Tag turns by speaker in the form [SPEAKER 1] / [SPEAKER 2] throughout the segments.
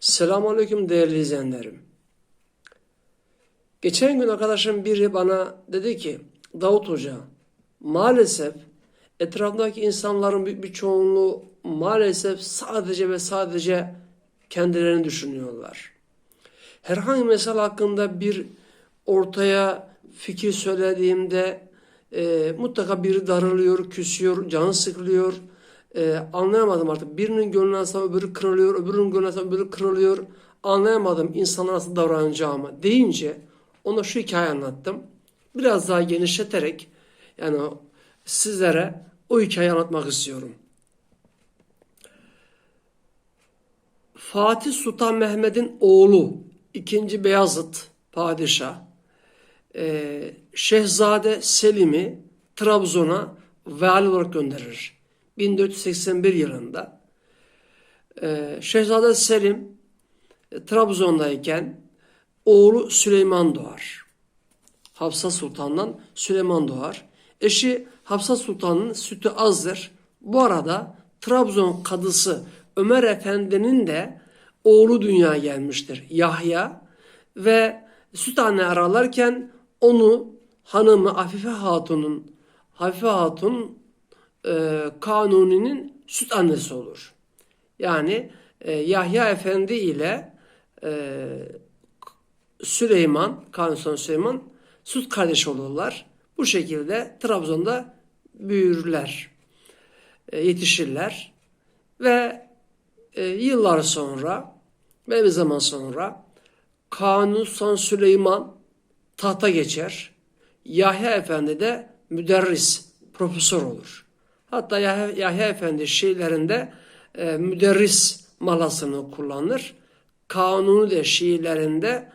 [SPEAKER 1] Selamünaleyküm değerli izleyenlerim. Geçen gün arkadaşım biri bana dedi ki Davut Hoca maalesef etrafındaki insanların büyük bir çoğunluğu maalesef sadece ve sadece kendilerini düşünüyorlar. Herhangi bir mesele hakkında bir ortaya fikir söylediğimde e, mutlaka biri darılıyor, küsüyor, canı sıkılıyor. E, anlayamadım artık. Birinin gönlü alsam öbürü kırılıyor, öbürünün gönlü alsam öbürü kırılıyor. Anlayamadım insanlar nasıl davranacağımı deyince ona şu hikaye anlattım. Biraz daha genişleterek yani sizlere o hikayeyi anlatmak istiyorum. Fatih Sultan Mehmet'in oğlu 2. Beyazıt padişah e, Şehzade Selim'i Trabzon'a vali olarak gönderir. 1481 yılında. E, Şehzade Selim e, Trabzon'dayken oğlu Süleyman doğar. Hafsa Sultan'dan Süleyman doğar. Eşi Hafsa Sultan'ın sütü azdır. Bu arada Trabzon kadısı Ömer Efendi'nin de oğlu dünyaya gelmiştir. Yahya ve süt anne aralarken onu hanımı Afife Hatun'un Hafife Hatun e, Kanuni'nin süt annesi olur. Yani e, Yahya Efendi ile e, Süleyman, Kanuni Süleyman süt kardeş olurlar. Bu şekilde Trabzon'da büyürler, e, yetişirler ve e, yıllar sonra ve bir zaman sonra Kanuni Süleyman tahta geçer. Yahya Efendi de müderris, profesör olur. Hatta Yahya, Efendi şiirlerinde e, müderris malasını kullanır. Kanuni de şiirlerinde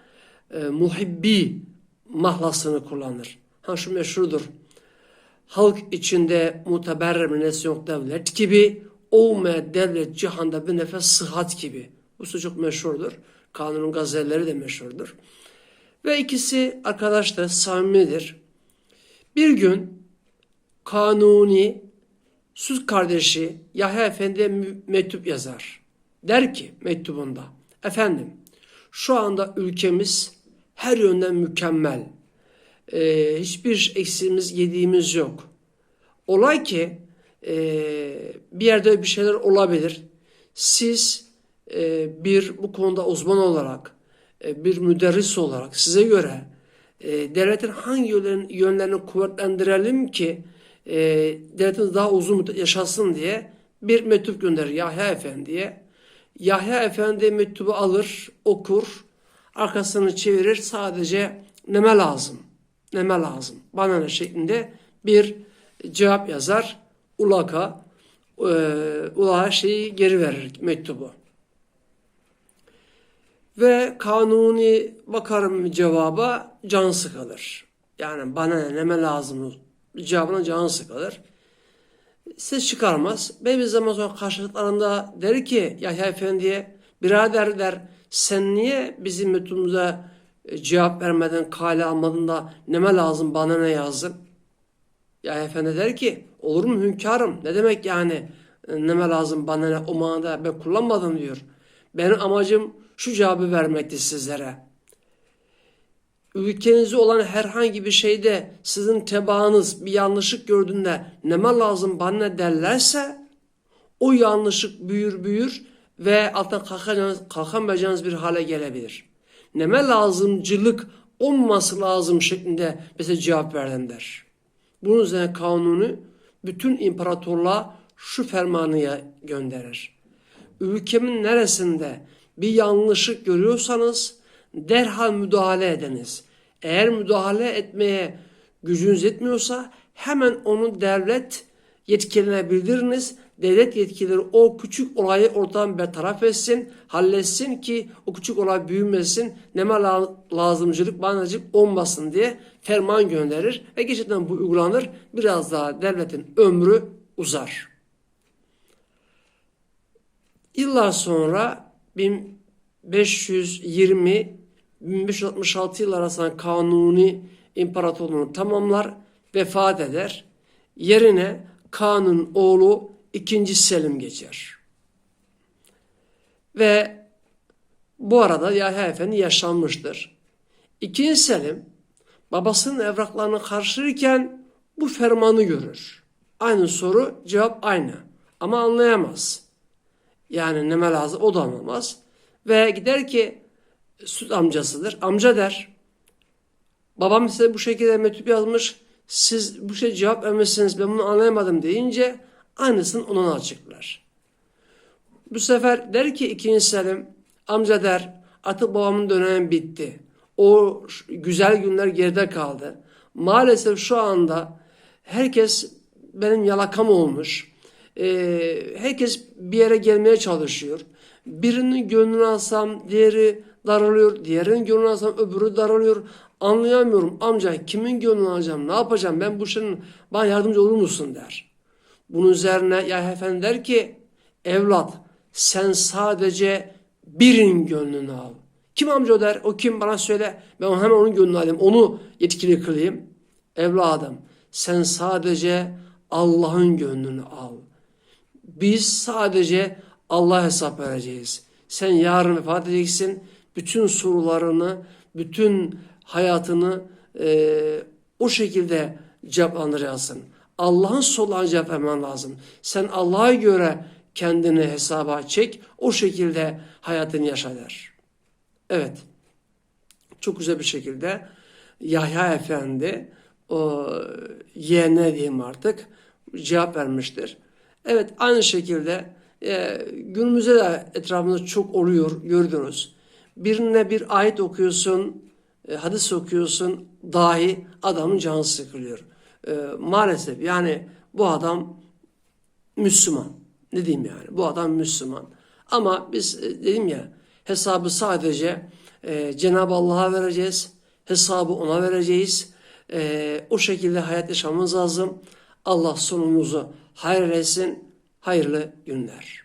[SPEAKER 1] e, muhibbi mahlasını kullanır. Ha şu meşhurdur. Halk içinde muteber minesi yok devlet gibi olmaya devlet cihanda bir nefes sıhhat gibi. Bu çok meşhurdur. Kanunun gazelleri de meşhurdur. Ve ikisi arkadaşlar samimidir. Bir gün Kanuni süt kardeşi Yahya Efendi'ye mektup yazar. Der ki mektubunda efendim şu anda ülkemiz her yönden mükemmel. Ee, hiçbir eksiğimiz yediğimiz yok. Olay ki e, bir yerde bir şeyler olabilir. Siz e, bir bu konuda uzman olarak e, bir müderris olarak size göre e, devletin hangi yönlerini, yönlerini kuvvetlendirelim ki e, devletimiz daha uzun yaşasın diye bir mektup gönderir Yahya Efendi'ye. Yahya Efendi mektubu alır, okur, arkasını çevirir sadece neme lazım, neme lazım, bana ne şeklinde bir cevap yazar. Ulaka, e, Ulak'a şeyi geri verir mektubu. Ve kanuni bakarım cevaba can sıkılır. Yani bana ne neme lazım cevabına can sıkılır. Ses çıkarmaz. Ve bir zaman sonra karşılıklarında der ki Yahya Efendi'ye birader der sen niye bizim mektubumuza cevap vermeden kale almadın da neme lazım bana ne yazdın? Yahya Efendi der ki olur mu hünkârım ne demek yani neme lazım bana ne o manada ben kullanmadım diyor. Benim amacım şu cevabı vermekti sizlere. Ülkenizde olan herhangi bir şeyde sizin tebaanız bir yanlışlık gördüğünde neme lazım bana derlerse o yanlışlık büyür büyür ve alttan kalkamayacağınız, kalkamayacağınız bir hale gelebilir. Neme lazımcılık olmaması lazım şeklinde mesela cevap verdim der. Bunun üzerine kanunu bütün imparatorluğa şu fermanıya gönderir. Ülkemin neresinde bir yanlışlık görüyorsanız derhal müdahale ediniz. Eğer müdahale etmeye gücünüz yetmiyorsa hemen onu devlet yetkililerine bildiriniz. Devlet yetkilileri o küçük olayı ortadan bertaraf etsin, halletsin ki o küçük olay büyümesin, neme lazımcılık, banacılık olmasın diye ferman gönderir ve gerçekten bu uygulanır. Biraz daha devletin ömrü uzar. Yıllar sonra 1520 1566 yıl arasında Kanuni İmparatorluğunu tamamlar, vefat eder. Yerine Kanun oğlu 2. Selim geçer. Ve Bu arada Yahya Efendi yaşlanmıştır. İkinci Selim babasının evraklarını karşılarken bu fermanı görür. Aynı soru cevap aynı ama anlayamaz. Yani neme lazım o da anlamaz. Ve gider ki süt amcasıdır. Amca der. Babam size bu şekilde mektup yazmış. Siz bu şey cevap vermişsiniz ben bunu anlayamadım deyince aynısını ona açıklar. Bu sefer der ki ikinci Selim amca der artık babamın dönemi bitti. O güzel günler geride kaldı. Maalesef şu anda herkes benim yalakam olmuş. Ee, herkes bir yere gelmeye çalışıyor. Birinin gönlünü alsam diğeri daralıyor. Diğerinin gönlünü alsam öbürü daralıyor. Anlayamıyorum amca kimin gönlünü alacağım ne yapacağım ben bu şeyin bana yardımcı olur musun der. Bunun üzerine Yahya Efendi der ki evlat sen sadece birin gönlünü al. Kim amca der? O kim bana söyle. Ben hemen onun gönlünü alayım. Onu yetkili kılayım. Evladım sen sadece Allah'ın gönlünü al. Biz sadece Allah hesap vereceğiz. Sen yarın vefat edeceksin. Bütün sorularını, bütün hayatını eee, o şekilde cevaplandıracaksın. Allah'ın sorularına cevap vermen lazım. Sen Allah'a göre kendini hesaba çek. O şekilde hayatını yaşa der. Evet. Çok güzel bir şekilde Yahya Efendi o yeğenine diyeyim artık cevap vermiştir. Evet aynı şekilde e, günümüzde de etrafımızda çok oluyor gördünüz. Birine bir ayet okuyorsun, e, hadis okuyorsun dahi adamın canı sıkılıyor. E, maalesef yani bu adam Müslüman. Ne diyeyim yani? Bu adam Müslüman. Ama biz e, dedim ya hesabı sadece e, Cenab-ı Allah'a vereceğiz. Hesabı ona vereceğiz. E, o şekilde hayat yaşamamız lazım. Allah sonumuzu hayır etsin. Hayırlı günler.